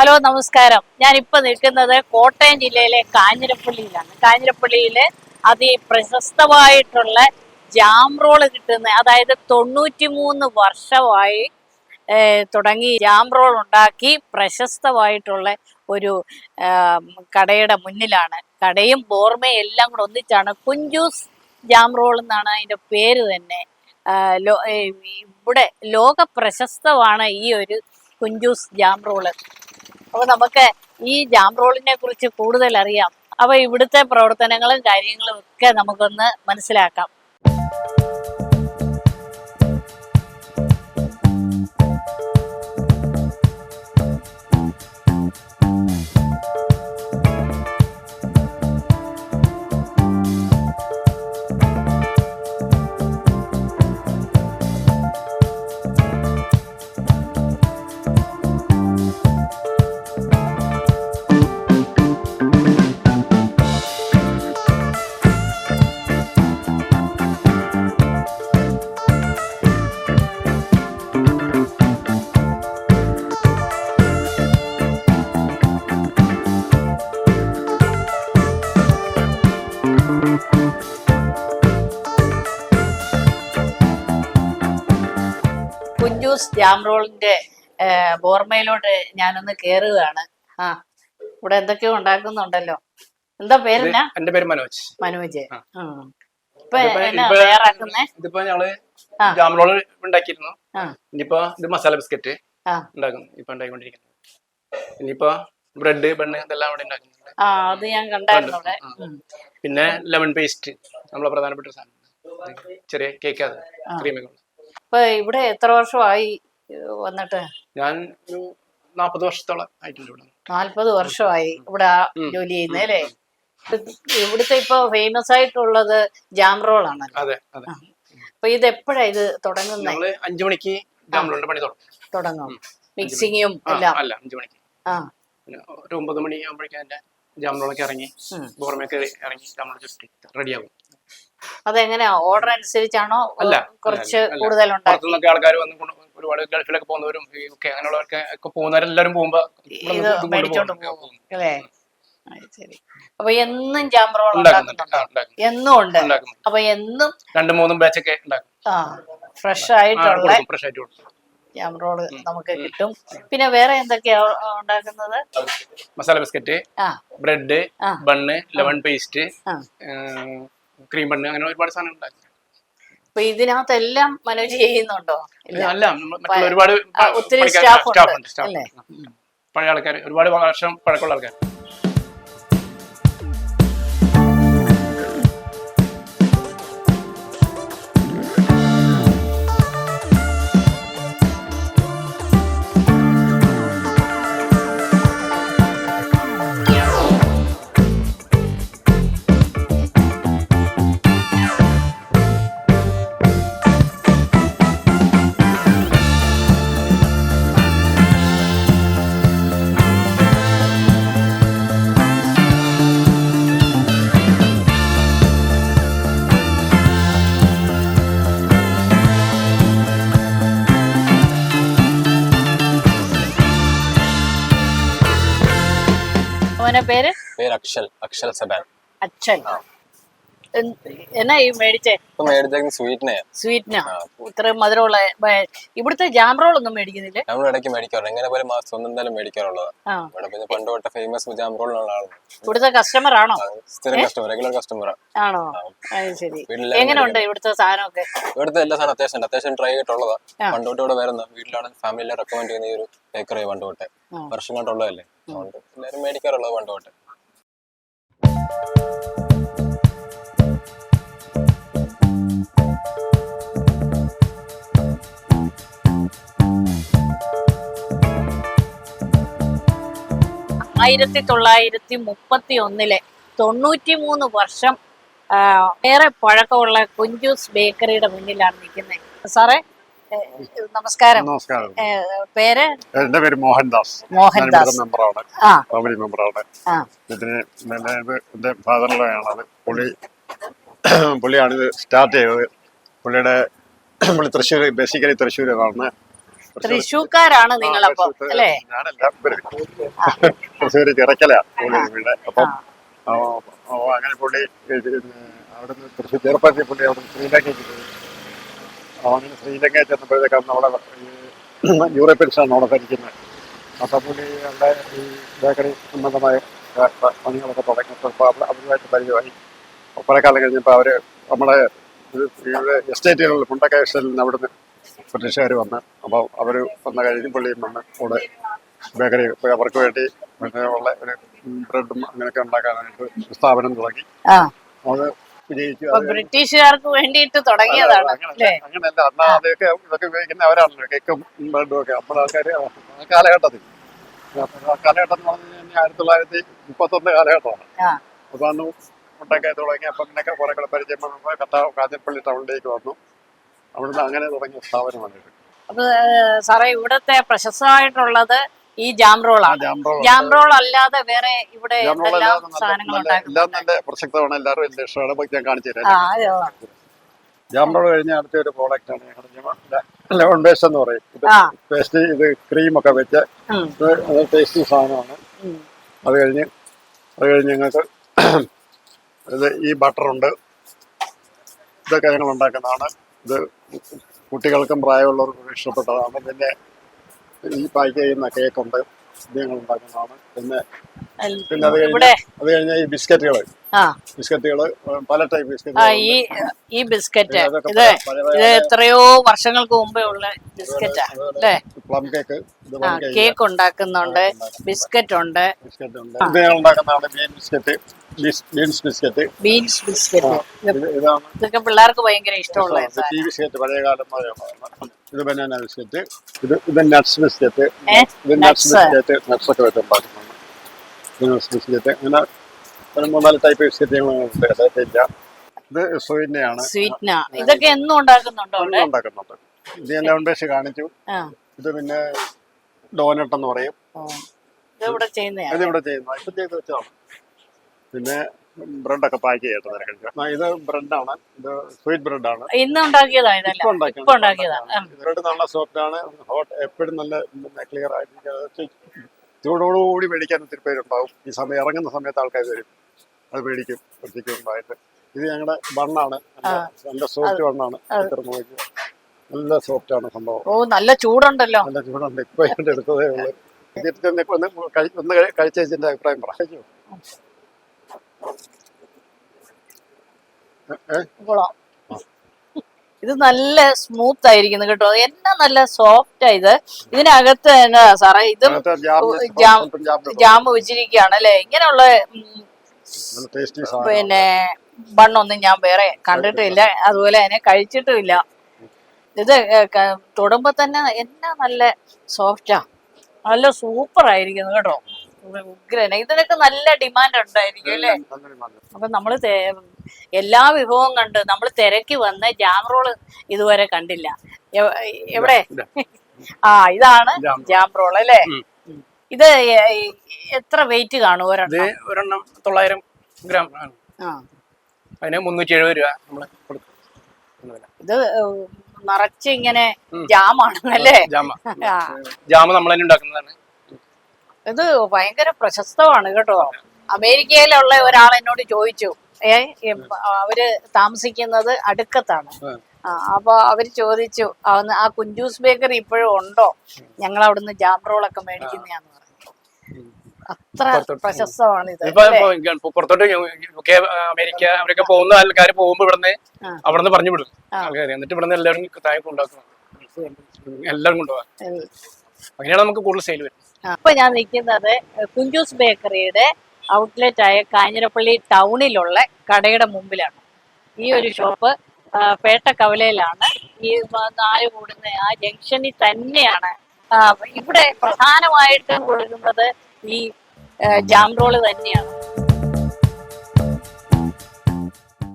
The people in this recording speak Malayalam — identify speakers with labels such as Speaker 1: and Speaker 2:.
Speaker 1: ഹലോ നമസ്കാരം. ഞാൻ ഇപ്പൊ നിൽക്കുന്നത് കോട്ടയം ജില്ലയിലെ കാഞ്ഞിരപ്പള്ളിയിലാണ്. കാഞ്ഞിരപ്പള്ളിയിലെ അതിപ്രശസ്തമായിട്ടുള്ള ജാം റോൾ കിട്ടുന്ന അതായത് തൊണ്ണൂറ്റിമൂന്ന് വർഷമായി തുടങ്ങി ജാം റോൾ ഉണ്ടാക്കി പ്രശസ്തമായിട്ടുള്ള ഒരു കടയുടെ മുന്നിലാണ്. കടയും ബോർമയും എല്ലാം കൂടെ ഒന്നിച്ചാണ് കുഞ്ചൂസ് ജാം റോൾ എന്നാണ് അതിന്റെ പേര് തന്നെ. ഇവിടെ ലോക പ്രശസ്തമാണ് ഈ ഒരു കുഞ്ചൂസ് ജാം റോൾ. അപ്പൊ നമുക്ക് ഈ ജാം റോളിനെ കുറിച്ച് കൂടുതൽ അറിയാം. അപ്പൊ ഇവിടുത്തെ പ്രവർത്തനങ്ങളും കാര്യങ്ങളും ഒക്കെ നമുക്കൊന്ന് മനസ്സിലാക്കാം. ജാം റോളിന്റെ ബോർമയിലോട്ട് ഞാനൊന്ന് കേറുകയാണ്. ആ ഇവിടെ എന്തൊക്കെയോ ഉണ്ടാക്കുന്നുണ്ടല്ലോ. എന്താ പേരെന്നാ?
Speaker 2: എന്റെ പേര് മനോജ്.
Speaker 1: മനോജ്.
Speaker 2: ഇതിപ്പോ-
Speaker 1: ഞങ്ങൾ.
Speaker 2: ജാം ഉണ്ടാക്കിയിരുന്നു. ഇനിയിപ്പോ ഇത് മസാല ബിസ്ക്കറ്റ് ഉണ്ടാക്കുന്നു. ഇപ്പൊ ഉണ്ടാക്കിക്കൊണ്ടിരിക്കുന്നത് ഇനിയിപ്പോ ബ്രെഡ് ബണ്ണ് ഇതെല്ലാം അവിടെ ഉണ്ടാക്കുന്നുണ്ട്.
Speaker 1: അത് ഞാൻ കണ്ടായിരുന്നു.
Speaker 2: പിന്നെ ലെമൺ പേസ്റ്റ് നമ്മളെ പ്രധാനപ്പെട്ട സാധനം. ചെറിയ കേക്ക് അത് ക്രീമൊക്കെ
Speaker 1: ഇപ്പൊ ഇവിടെ എത്ര വർഷമായി വന്നിട്ട്
Speaker 2: ഞാൻ നാൽപ്പത് വർഷത്തോളം ആയിട്ടുണ്ട് ഇവിടെ.
Speaker 1: നാല്പത് വർഷമായി ഇവിടെ ജോലി ചെയ്യുന്നേ അല്ലേ? ഇവിടുത്തെ ഇപ്പൊ ഫേമസ് ആയിട്ടുള്ളത് ജാം റോൾ ആണല്ലോ.
Speaker 2: അതെ അതെ.
Speaker 1: അപ്പൊ ഇത് എപ്പോഴാ ഇത് തുടങ്ങുന്നത്
Speaker 2: അഞ്ചു മണിക്ക് ജാം റോളിന്റെ പണി തുടങ്ങും.
Speaker 1: തുടങ്ങും. മിക്സിങ്ങും എല്ലാം.
Speaker 2: അല്ല അഞ്ചു മണിക്ക്.
Speaker 1: ആ.
Speaker 2: ഒരു ഒമ്പത് മണി ആകുമ്പോഴേക്കും അതിന്റെ ജാം റോളൊക്കെ ഇറങ്ങി
Speaker 1: ഉം.
Speaker 2: ഇറങ്ങി ജാം റോൾ ചുറ്റി റെഡിയാകും.
Speaker 1: അതെങ്ങനെയാ? ഓർഡർ അനുസരിച്ചാണോ
Speaker 2: അല്ല,
Speaker 1: കുറച്ച്. കൂടുതൽ
Speaker 2: ആൾക്കാർ വന്ന് ഒരുപാട് ഗൾഫിലൊക്കെ പോകുന്നവരും ഒക്കെ അങ്ങനെയുള്ളവർക്ക് ഒക്കെ പോകുന്നവരെല്ലാരും പോകുമ്പോ
Speaker 1: അല്ലേ? ശരി. അപ്പൊ എന്നും
Speaker 2: ഉണ്ടാക്കുന്നുണ്ട്. ഉണ്ടാക്കും.
Speaker 1: എന്നും ഉണ്ട്. അപ്പൊ എന്നും
Speaker 2: രണ്ടു മൂന്നും ബാച്ചൊക്കെ ഉണ്ടാക്കും.
Speaker 1: ആ ഫ്രഷ് ആയിട്ടുള്ള
Speaker 2: ഫ്രഷ് ആയിട്ട് കൊടുക്കും.
Speaker 1: ജാം നമുക്ക് കിട്ടും. പിന്നെ വേറെ എന്തൊക്കെയാ ഉണ്ടാക്കുന്നത്?
Speaker 2: Masala biscuit bread. Bun lemon paste cream bun അങ്ങനെ ഒരുപാട് സാധനം ഉണ്ടാക്കും.
Speaker 1: അപ്പൊ ഇതിനകത്തെല്ലാം മനോജ് ചെയ്യുന്നുണ്ടോ?
Speaker 2: അല്ല ഒരുപാട്
Speaker 1: ഒത്തിരി സ്റ്റാഫ് ഉണ്ട് അല്ലേ.
Speaker 2: പഴയ ആൾക്കാർ ഒരുപാട് വർഷം പഴക്കമുള്ള ആൾക്കാർ
Speaker 1: അവന്റെ പേര്?
Speaker 3: പേര് അക്ഷൽ അക്ഷൽ സബാൻ.
Speaker 1: എന്ത്- എന്നാ ഈ മേടിച്ചേ?
Speaker 3: സ്വീറ്റിനെ
Speaker 1: സ്വീറ്റിനാ ഇത്രയും മധുരമുള്ള ഇവിടുത്തെ ജാം റോൾ ഒന്നും മേടിക്കുന്നില്ലേ?
Speaker 3: നമ്മൾ ഇടയ്ക്ക് മേടിക്കാറുണ്ട്. എങ്ങനെ പോലെ മാസം ഒന്നും എന്തായാലും ഇവിടെ പിന്നെ പണ്ട് തൊട്ട് ഫേമസ് ജാം ആളാണ്.
Speaker 1: ഇവിടുത്തെ കസ്റ്റമർ ആണോ?
Speaker 3: സ്ഥിരം കസ്റ്റമർ റെഗുലർ കസ്റ്റമർ
Speaker 1: ആണോ? ശരി. എങ്ങനെയുണ്ട് ഇവിടുത്തെ സാധനമൊക്കെ?
Speaker 3: ഇവിടുത്തെ എല്ലാ സാധനം അത്യാവശ്യം അത്യാവശ്യം ട്രൈ ചെയ്തിട്ടുള്ളതാ. പണ്ട് തൊട്ട് ഇവിടെ വരുന്ന വീട്ടിലാണ് ഫാമിലിയെ റെക്കമെൻഡ് ചെയ്യുന്ന ഈ ഒരു ബേക്കറി പണ്ട് തൊട്ട്.
Speaker 1: ആ.
Speaker 3: എല്ലാവരും മേടിക്കാറുള്ളത് പണ്ട്
Speaker 1: ആയിരത്തി തൊള്ളായിരത്തി മുപ്പത്തി ഒന്നിലെ തൊണ്ണൂറ്റി മൂന്ന് വർഷം ഏറെ പഴക്കമുള്ള കുഞ്ചൂസ് ബേക്കറിയുടെ മുന്നിലാണ് നിൽക്കുന്നത്. സാറേ നമസ്കാരം.
Speaker 4: നമസ്കാരം.
Speaker 1: പേര്?
Speaker 4: എന്റെ പേര് മോഹൻദാസ്.
Speaker 1: മോഹൻദാസ്.
Speaker 4: മെമ്പറാണ്. ഫാമിലി മെമ്പറാണ്. ഇതിന് എന്റെ ഫാദറിലാണത് പുള്ളി പുള്ളിയാണ് ഇത് സ്റ്റാർട്ട് ചെയ്തത്. പുള്ളിയുടെ പുള്ളി തൃശ്ശൂർ ബേസിക്കലി തൃശ്ശൂരാണ്
Speaker 1: തൃശ്ശൂക്കാരാണ് നിങ്ങൾ
Speaker 4: തൃശ്ശൂർ
Speaker 1: അല്ലേ?
Speaker 4: ഞാനല്ല ഇവർ തൃശ്ശൂര് ചിറക്കല പുള്ളി വീട് അപ്പം അങ്ങനെ പുള്ളി അവിടെ അവിടുന്ന് തൃശ്ശൂർ ചെറുപ്പത്തിൽ പുള്ളി അവിടെ ശ്രീലങ്കയ്ക്ക് പോയി. അങ്ങനെ ശ്രീലങ്കയിൽ ചെന്നപ്പോഴത്തേക്കാണ് നമ്മുടെ യൂറോപ്യൻസാണ് അവിടെ ഭരിക്കുന്നത്. അപ്പൊ പുള്ളി അവിടെ ഈ ബേക്കറി സംബന്ധമായ പണികളൊക്കെ തുടങ്ങിയപ്പോൾ അവരുമായിട്ട് പരിചയമായി. കുറെ കാലം കഴിഞ്ഞപ്പോൾ അവർ നമ്മുടെ ഇവിടെ എസ്റ്റേറ്റുകളിൽ മുണ്ടക്ക എസ്റ്റേറ്റിൽ നിന്ന് അവിടുന്ന് ബ്രിട്ടീഷുകാർ വന്ന് അപ്പോൾ അവർ വന്ന കഴിഞ്ഞ് പുള്ളിയും വന്ന് കൂടെ ബേക്കറി അവർക്ക് വേണ്ടി പിന്നെ ഉള്ള ഒരു ബ്രെഡും അങ്ങനെയൊക്കെ ഉണ്ടാക്കാനായിട്ട് സ്ഥാപനം തുടങ്ങി. അത് വിജയിച്ചു.
Speaker 1: ബ്രിട്ടീഷുകാർക്ക് വേണ്ടിയിട്ട് തുടങ്ങിയതാണ്
Speaker 4: അങ്ങനെയല്ല അന്നാ അതൊക്കെ ഇതൊക്കെ ഉപയോഗിക്കുന്ന അവരാണല്ലോ കേക്കും ബ്രെഡും ഒക്കെ അപ്പോൾ ആൾക്കാർ കാലഘട്ടത്തിൽ. കാലഘട്ടം എന്ന് പറഞ്ഞു കഴിഞ്ഞാൽ ആയിരത്തി തൊള്ളായിരത്തി മുപ്പത്തൊന്ന് കാലഘട്ടമാണ്.
Speaker 1: അതാണ്
Speaker 4: അപ്പൊ അന്ന് മുട്ടൊക്കെ തുടങ്ങി അപ്പം ഇങ്ങനെയൊക്കെ കുറെ കൂടെ പരിചയപ്പെടുമ്പോൾ ടൗണിലേക്ക് വന്നു. അവിടുന്ന് അങ്ങനെ തുടങ്ങിയ സ്ഥാപനമാണ് ഇത്.
Speaker 1: അപ്പൊ സാറേ ഇവിടത്തെ പ്രശസ്തമായിട്ടുള്ളത് ഈ ജാം റോളാണ്
Speaker 4: ജാം റോൾ
Speaker 1: അല്ലാതെ വേറെ ഇവിടെ
Speaker 4: എല്ലാം
Speaker 1: സാധനങ്ങൾ
Speaker 4: എല്ലാം നല്ല പ്രസക്തമാണ്. എല്ലാവരും ഇഷ്ടമാണ്. ഞാൻ കാണിച്ചു തരാം. ജാം റോൾ കഴിഞ്ഞ അടുത്ത ഒരു പ്രോഡക്റ്റ് ആണ് ലെമൺ പേസ്റ്റ് എന്ന് പറയും. പേസ്റ്റ് ഇത് ക്രീം ഒക്കെ വെച്ച് ടേസ്റ്റി സാധനമാണ്. അത് കഴിഞ്ഞ് അത് കഴിഞ്ഞ് ഞങ്ങൾക്ക് ഇത് ഈ ബട്ടറുണ്ട് ഇതൊക്കെ ഞങ്ങൾ ഉണ്ടാക്കുന്നതാണ്. ഇത് കുട്ടികൾക്കും പ്രായമുള്ളവർക്കും ഇഷ്ടപ്പെട്ടതാണ്. പിന്നെ ഈ പാക്ക് ചെയ്യുന്ന കേക്കുണ്ട് ഇത് ഞങ്ങൾ ഉണ്ടാക്കുന്നതാണ്. പിന്നെ പിന്നെ അത് കഴിഞ്ഞ് അത് കഴിഞ്ഞ ഈ ബിസ്ക്കറ്റുകൾ.
Speaker 1: ആ.
Speaker 4: ബിസ്ക്കറ്റുകൾ പല ടൈപ്പ്
Speaker 1: ആ
Speaker 4: ബിസ്ക്കറ്റുകൾ
Speaker 1: ഈ ഈ ബിസ്ക്കറ്റ് ഇത് ഇത് എത്രയോ വർഷങ്ങൾക്ക് മുമ്പേ ഉള്ള ബിസ്ക്കറ്റാ അല്ലേ?
Speaker 4: പ്ലം കേക്ക് ഇത്
Speaker 1: ആ കേക്ക് ഉണ്ടാക്കുന്നുണ്ട് ബിസ്ക്കറ്റ് ഉണ്ട്
Speaker 4: ബിസ്ക്കറ്റ് ഉണ്ട് ഇത് ഞങ്ങൾ ഉണ്ടാക്കുന്നതാണ് bean biscuit beans biscuit.
Speaker 1: Beans biscuit. ഇത്
Speaker 4: ഇത് ഇതാണ്.
Speaker 1: ഇതൊക്കെ പിള്ളേർക്ക് ഭയങ്കര ഇഷ്ടമുള്ള
Speaker 4: ടീ ബിസ്ക്കറ്റ് പഴയ കാലം. ഇത് ബനാന ബിസ്ക്കറ്റ് ഇത് ഇത് നട്ട്സ് ബിസ്ക്കറ്റ്? ഇത് നട്ട്സ്. ബിസ്ക്കറ്റ് നട്ട്സ് ഒക്കെ വെച്ചുണ്ടാക്കുന്നതാണ് ഇത് നട്ട്സ് ബിസ്ക്കറ്റ് അങ്ങനെ ഒരു മൂന്നാൽ ടൈപ്പ് ബിസ്ക്കറ്റ് ഞങ്ങൾ ഇല്ല ഇത്
Speaker 1: ഇതൊക്കെ എന്നും ഉണ്ടാക്കുന്നുണ്ടോ
Speaker 4: ഉണ്ടാക്കുന്നുണ്ട്. ഇത് ഞാൻ കാണിച്ചു. ഇത് ഡോനട്ട് പറയും. ഇപ്പം ചെയ്ത് വെച്ചതാണ്. പിന്നെ ബ്രെഡൊക്കെ പാക്ക് ചെയ്തിട്ട് നിരക്കില്ല ഇത് ബ്രെഡാണ്. ഇത് സ്വീറ്റ് ബ്രെഡാണ്.
Speaker 1: ഇന്ന് ഉണ്ടാക്കിയതാണ്. ഇപ്പൊ ഉണ്ടാക്കിയതാ. ആ.
Speaker 4: ബ്രെഡ് നല്ല സോഫ്റ്റ് ആണ്. ഹോട്ട് എപ്പോഴും നല്ല ക്ലിയർ ആയിട്ട് ചൂടോടുകൂടി മേടിക്കാൻ ഒത്തിരി പേരുണ്ടാവും. ഈ സമയം ഇറങ്ങുന്ന സമയത്ത് ആൾക്കാർ വരും. അത് മേടിക്കും ഉച്ചയ്ക്ക് ഉണ്ടായിട്ട്. ഇത് ഞങ്ങളുടെ ബണ്ണാണ് നല്ല സോഫ്റ്റ് ബണ്ണാണ് ഇത്ര നോക്കി നല്ല സോഫ്റ്റ് ആണ് സംഭവം.
Speaker 1: ഓ നല്ല ചൂടുണ്ടല്ലോ.
Speaker 4: നല്ല ചൂടുണ്ട്. ഇപ്പൊ ഇതിന്റെ എടുത്തതേ ഉള്ളൂ. ഒന്ന് ഒന്ന് കഴി- ഒന്ന് കഴിച്ചതിന്റെ അഭിപ്രായം പറ.
Speaker 1: ഇത് നല്ല സ്മൂത്ത് ആയിരിക്കുന്നു കേട്ടോ. എന്നാ നല്ല സോഫ്റ്റ് ആയത് ഇത്. ഇതിനകത്ത് എന്നാ സാറേ ഇതും
Speaker 4: ജാമ്
Speaker 1: ജാം- വെച്ചിരിക്കുകയാണ് അല്ലെ? ഇങ്ങനെയുള്ള പിന്നെ ബണ്ണൊന്നും ഞാൻ വേറെ കണ്ടിട്ടില്ല. അതുപോലെ തന്നെ കഴിച്ചിട്ടുമില്ല. ഇത് തൊടുമ്പോ തന്നെ എന്നാ നല്ല സോഫ്റ്റാ നല്ല സൂപ്പർ ആയിരിക്കുന്നു കേട്ടോ. ഉഗ്രന. ഇതിനൊക്കെ നല്ല ഡിമാൻഡ് ഉണ്ടായിരിക്കും അല്ലേ? അപ്പൊ നമ്മൾ എല്ലാ വിഭവവും കണ്ട് നമ്മൾ തിരക്കി വന്ന ജാം റോൾ ഇതുവരെ കണ്ടില്ല. എവിടെ? ആ ഇതാണ്
Speaker 2: ജാം
Speaker 1: റോൾ അല്ലേ? ഇത് എത്ര വെയിറ്റ് കാണും ഒരെണ്ണം?
Speaker 2: ഒരെണ്ണം തൊള്ളായിരം ഗ്രാം അതിന് മുന്നൂറ്റി എഴുപത് രൂപ നമ്മൾ കൊടുക്കും.
Speaker 1: ഇത് നിറച്ച് ഇങ്ങനെ ജാമാണല്ലേ
Speaker 2: ജാമ നമ്മൾ തന്നെ ഉണ്ടാക്കുന്നതാണ്.
Speaker 1: ഇത് ഭയങ്കര പ്രശസ്തമാണ് കേട്ടോ. അമേരിക്കയിലുള്ള ഒരാൾ എന്നോട് ചോദിച്ചു ഏ അവർ താമസിക്കുന്നത് അടുക്കത്താണ്. അപ്പൊ അവർ ചോദിച്ചു അന്ന് ആ കുഞ്ചൂസ് ബേക്കറി ഇപ്പോഴും ഉണ്ടോ? ഞങ്ങൾ അവിടുന്ന് ജാം റോളൊക്കെ മേടിക്കുന്നതാന്ന് പറഞ്ഞു. അത്ര പ്രശസ്തമാണ് ഇത്
Speaker 2: പുറത്തോട്ട് അമേരിക്ക അവരൊക്കെ പോകുന്ന ആൾക്കാർ പോകുമ്പോ ഇവിടുന്ന്. അവിടുന്ന് പറഞ്ഞു വിടും. എന്നിട്ട് ഇവിടുന്ന് എല്ലാവരും താഴെ കൊണ്ടാക്കും എല്ലാവരും കൊണ്ടുപോകാം. അങ്ങനെയാണ് നമുക്ക് കൂടുതൽ സെയിൽ
Speaker 1: വരുന്നത്. അപ്പൊ ഞാൻ നിൽക്കുന്നത് കുഞ്ചൂസ് ബേക്കറിയുടെ ഔട്ട്ലെറ്റ് ആയ കാഞ്ഞിരപ്പള്ളി ടൗണിലുള്ള കടയുടെ മുമ്പിലാണ്. ഈ ഒരു ഷോപ്പ് പേട്ട കവലയിലാണ്. ഈ നാല് കൂടുന്ന ആ ജംഗ്ഷനിൽ തന്നെയാണ് ഇവിടെ പ്രധാനമായിട്ടും കൊടുക്കുന്നത് ഈ ജാം റോൾ തന്നെയാണ്.